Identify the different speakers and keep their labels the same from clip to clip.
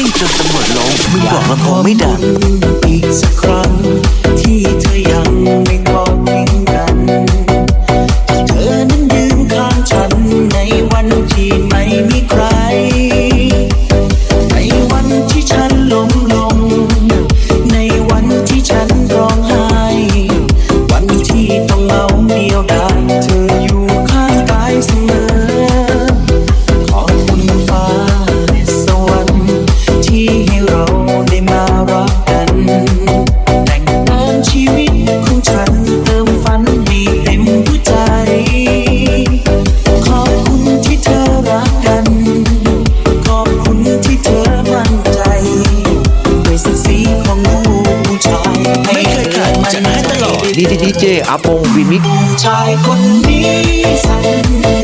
Speaker 1: ซิ่งจนตำรวจลงมึงบอกลำโคงไม่ดัง
Speaker 2: อีกสักครั้งที่เธอยัง ดีดีเจอา
Speaker 3: ปงวีมิก
Speaker 2: ชายคนนี้สั่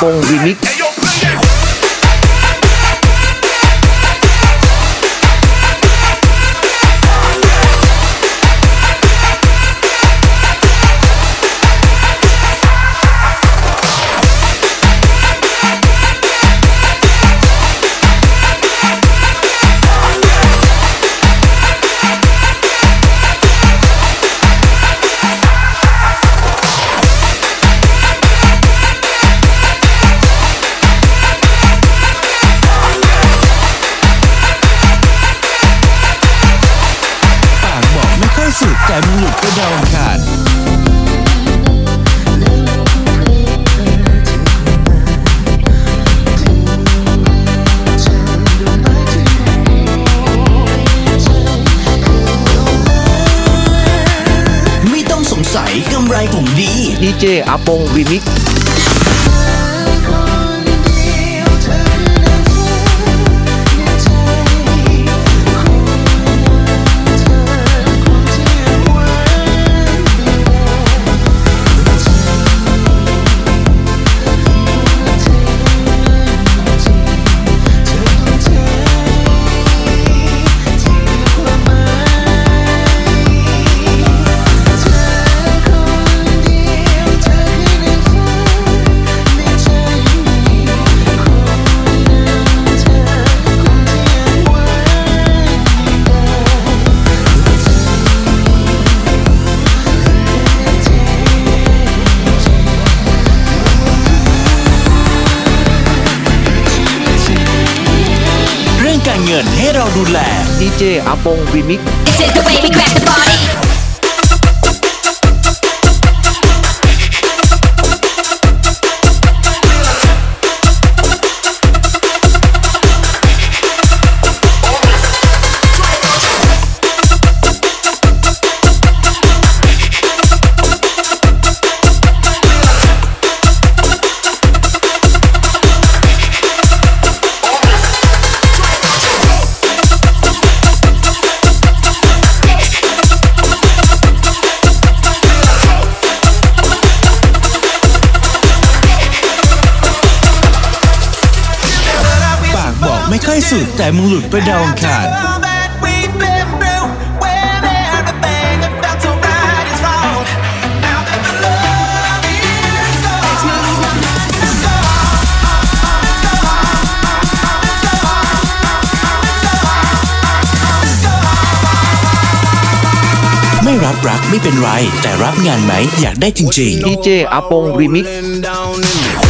Speaker 2: pong remix กำ
Speaker 1: ไรผมดี
Speaker 3: ดีเจอาปงวีมิก
Speaker 1: ให้เราดูแล
Speaker 3: ดีเจอาปงรีมิกุ
Speaker 1: ดแต่มึงหลุดไปดาวอังคารไม่รับรักไม่เป็นไร แต่รับงานไหมอยากได้จริงๆ DJ อา
Speaker 3: ปงรีมิก
Speaker 4: ซ์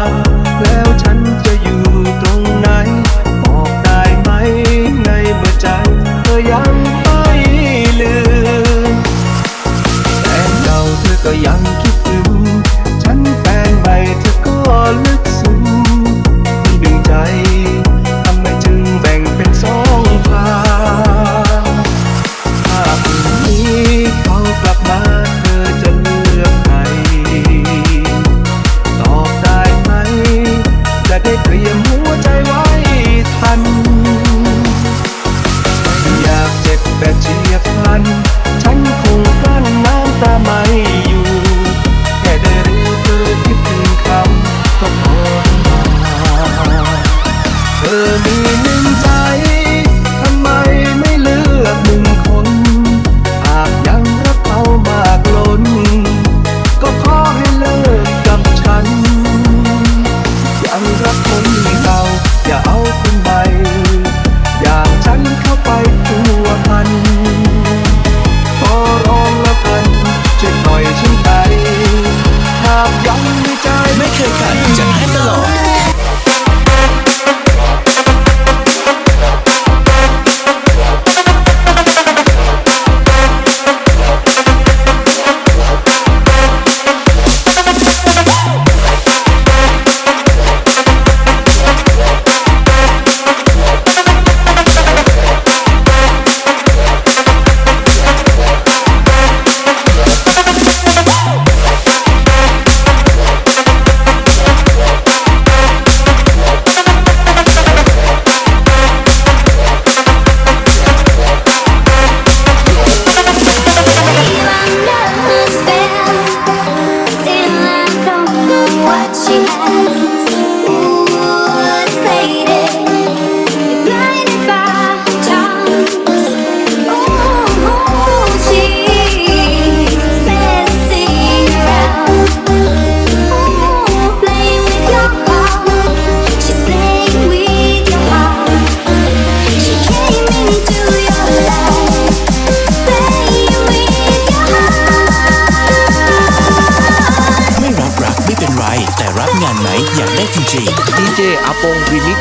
Speaker 4: แต่รับงานไหนอยากได้
Speaker 1: จริงๆ
Speaker 3: ดีเจอาปง
Speaker 5: วินิก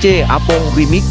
Speaker 5: เจ
Speaker 6: อาปงรีมิก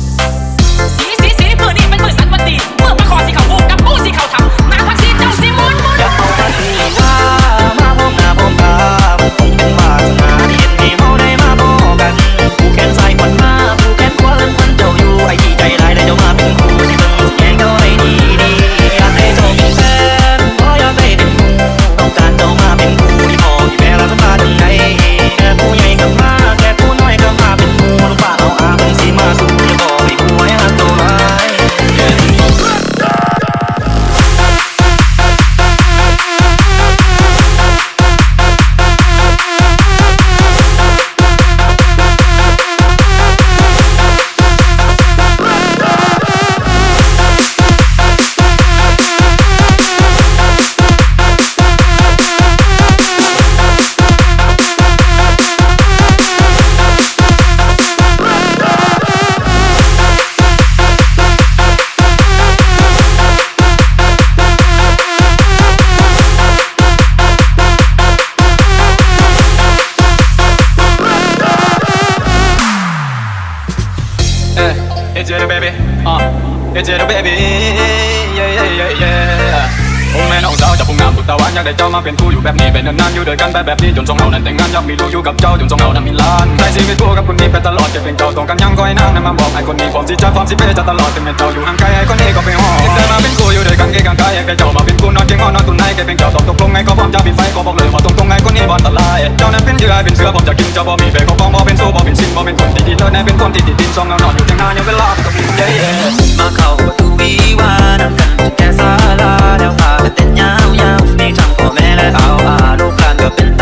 Speaker 6: ได้
Speaker 7: เจ้ามาเป็นคู่อยู่แบบนี้เป็นนานๆอยู่ด้วยกันไปแบบนี้จนทรงเรานั้นแต่งงานอยากมีลูกอยู่กับเจ้าจนทรงเรานั้นมีล้านใช้ชีวิตคู่กับคนนี้ไปตลอดจะเป็นเจ้าต้องการยังก็ให้นางนั้นมาบอกไอ้คนนี้พร้อมที่จะพร้อมที่เปจะตลอดถึงแม้เจ้าอยู่ห่างไกลไอ้คนนี้ก็ไปหอแต่มาเป็นคู่อยู่ด้วยกันเกี่ยงกายอยากได้เจ้ามาเป็นคู่นอนเคียงอ้อนนอนตุนไหนแกเป็นเจ้าตอบตกลงไงก็พร้อมจะปิดไฟก็บอกเลยว่าตรงตรงไงคนนี้บอลตลายเจ้านั้นเป็นเยื่อเป็นเสือผมจะกินเจ้าบ่มีเบรกก็ฟ้องบ่เป็นสู้บ่เป็นสิ้นบ่เป็นคนที่ดีเธอแน่เป็นคนที่ติดดินซองเงานอนอยู่เทียงนายังเวลาก็มีเย้
Speaker 6: มาเข้าประตูวิวานำกันแก่ศาลาแล้วพาไปเต้นยาวๆมีทั้ง และเอาอาลูกหลานก็เป็น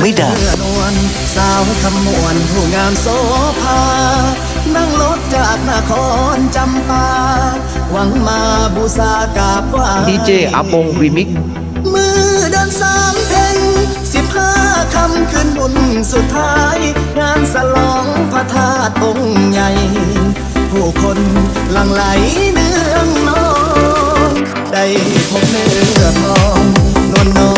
Speaker 6: ไม่ดังเมื่อนสาวคำ
Speaker 1: ม
Speaker 8: วนผู้งามโสภา นั่งรถจากนครจำปา หวังมาบูชากราบไหว้
Speaker 3: ดีเจอาปงรีมิก
Speaker 8: มือเดินสามเพลงสิบห้าคำคืนบุญสุดท้าย งานสลองพระธาตุองค์ใหญ่ ผู้คนหลั่งไหลเนืองนอง ได้พบเนื้อทองนวลนอง